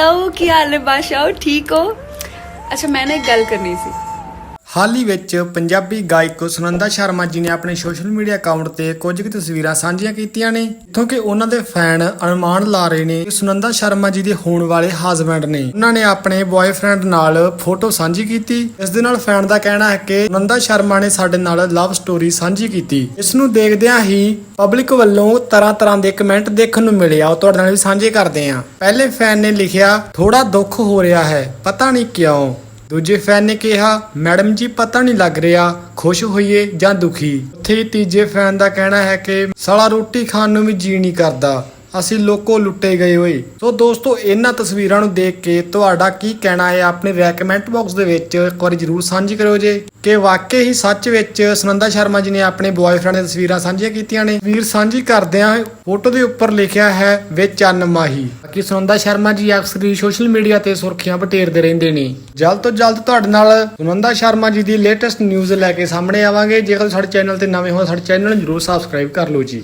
Hello ਕੀ ਹਾਲ ਹੈ? ਬਾਸ਼ਾਓ ਠੀਕ ਹੋ? ਅੱਛਾ ਮੈਂ ਨਾ ਇੱਕ ਗੱਲ ਕਰਨੀ ਸੀ। ਹਾਲ ਹੀ ਵਿੱਚ ਪੰਜਾਬੀ ਗਾਇਕ ਸੁਨੰਦਾ ਸ਼ਰਮਾ ਜੀ ਨੇ ਆਪਣੇ ਸੋਸ਼ਲ ਮੀਡੀਆ ਅਕਾਊਂਟ ਤੇ ਕੁਝ ਕੁ ਤਸਵੀਰਾਂ ਸਾਂਝੀਆਂ ਕੀਤੀਆਂ ਨੇ ਜਿੱਥੋਂ ਕਿ ਉਹਨਾਂ ਦੇ ਫੈਨ ਅਨੁਮਾਨ ਲਾ ਰਹੇ ਨੇ ਕਿ ਸੁਨੰਦਾ ਸ਼ਰਮਾ ਜੀ ਦੇ ਹੋਣ ਵਾਲੇ ਹਸਬੰਡ ਨੇ। ਉਹਨਾਂ ਨੇ ਆਪਣੇ ਬॉयਫ੍ਰੈਂਡ ਨਾਲ ਫੋਟੋ ਸਾਂਝੀ ਕੀਤੀ। ਇਸ ਦੇ ਨਾਲ ਫੈਨ ਦਾ ਕਹਿਣਾ ਹੈ ਕਿ ਸੁਨੰਦਾ ਸ਼ਰਮਾ ਨੇ ਸਾਡੇ ਨਾਲ ਲਵ ਸਟੋਰੀ ਸਾਂਝੀ ਕੀਤੀ। ਇਸ ਨੂੰ ਦੇਖਦਿਆਂ ਹੀ ਪਬਲਿਕ ਵੱਲੋਂ ਤਰ੍ਹਾਂ ਤਰ੍ਹਾਂ ਦੇ ਕਮੈਂਟ ਦੇਖਣ ਨੂੰ ਮਿਲੇ ਆ ਉਹ ਤੁਹਾਡੇ ਨਾਲ ਵੀ ਸਾਂਝੇ ਕਰਦੇ ਆ ਪਹਿਲੇ ਫੈਨ ਨੇ ਲਿਖਿਆ ਥੋੜਾ ਦੁੱਖ ਹੋ ਰਿਹਾ ਹੈ, ਪਤਾ ਨਹੀਂ ਕਿਉਂ। ਦੂਜੇ ਫੈਨ ਨੇ ਕਿਹਾ, ਮੈਡਮ ਜੀ, ਪਤਾ ਨਹੀਂ ਲੱਗ ਰਿਹਾ, ਖੁਸ਼ ਹੋਈਏ ਜਾਂ ਦੁਖੀ। ਉੱਥੇ ਹੀ ਤੀਜੇ ਫੈਨ ਦਾ ਕਹਿਣਾ ਹੈ ਕਿ, ਸਾਲਾ ਰੋਟੀ ਖਾਣ ਨੂੰ ਵੀ ਜੀ ਨਹੀਂ ਕਰਦਾ। ਅਸੀਂ ਲੋਕੋ ਲੁੱਟੇ ਗਏ ਹੋਏ ਸੋ ਦੋਸਤੋ, ਇਹਨਾਂ ਤਸਵੀਰਾਂ ਨੂੰ ਦੇਖ ਕੇ ਤੁਹਾਡਾ ਕੀ ਕਹਿਣਾ ਹੈ ਆਪਣੇ ਰეკਮੈਂਡ ਬਾਕਸ ਦੇ ਵਿੱਚ? ਇੱਕ ਵਾਰੀ ਜਰੂਰ ਸਾਂਝੀ ਕਰਿਓ ਜੇ। ਕਿ ਵਾਕਈ ਹੀ ਸੱਚ ਵਿੱਚ ਸੁਨੰਦਾ ਸ਼ਰਮਾ ਜੀ ਨੇ ਆਪਣੇ ਬॉयਫ੍ਰੈਂਡ ਦੀਆਂ ਤਸਵੀਰਾਂ ਸਾਂਝੀਆਂ ਕੀਤੀਆਂ ਨੇ। ਵੀਰ, ਸਾਂਝੀ ਕਰਦਿਆਂ ਫੋਟੋ ਦੇ ਉੱਪਰ ਲਿਖਿਆ ਹੈ, ਵਿੱਚ ਅਨਮਾਹੀ ਕਿ ਸੁਨੰਦਾ ਸ਼ਰਮਾ ਜੀ ਅਕਸਰ ਹੀ ਸੋਸ਼ਲ ਮੀਡੀਆ ਤੇ ਸੁਰਖੀਆਂ ਬਟੇਰਦੇ ਰਹਿੰਦੇ ਨੇ। ਜਲਦ ਤੋਂ ਜਲਦ ਤੁਹਾਡੇ ਨਾਲ ਸੁਨੰਦਾ ਸ਼ਰਮਾ ਜੀ ਦੀ ਲੇਟੈਸਟ ਨਿਊਜ਼ ਲੈ ਕੇ ਸਾਹਮਣੇ ਆਵਾਂਗੇ। ਜੇਕਰ ਸਾਡੇ ਚੈਨਲ ਤੇ ਨਵੇਂ ਹੋ, ਸਾਡੇ ਚੈਨਲ ਨੂੰ ਜਰੂਰ ਸਬਸਕ੍ਰਾਈਬ ਕਰ ਲਓ ਜੀ।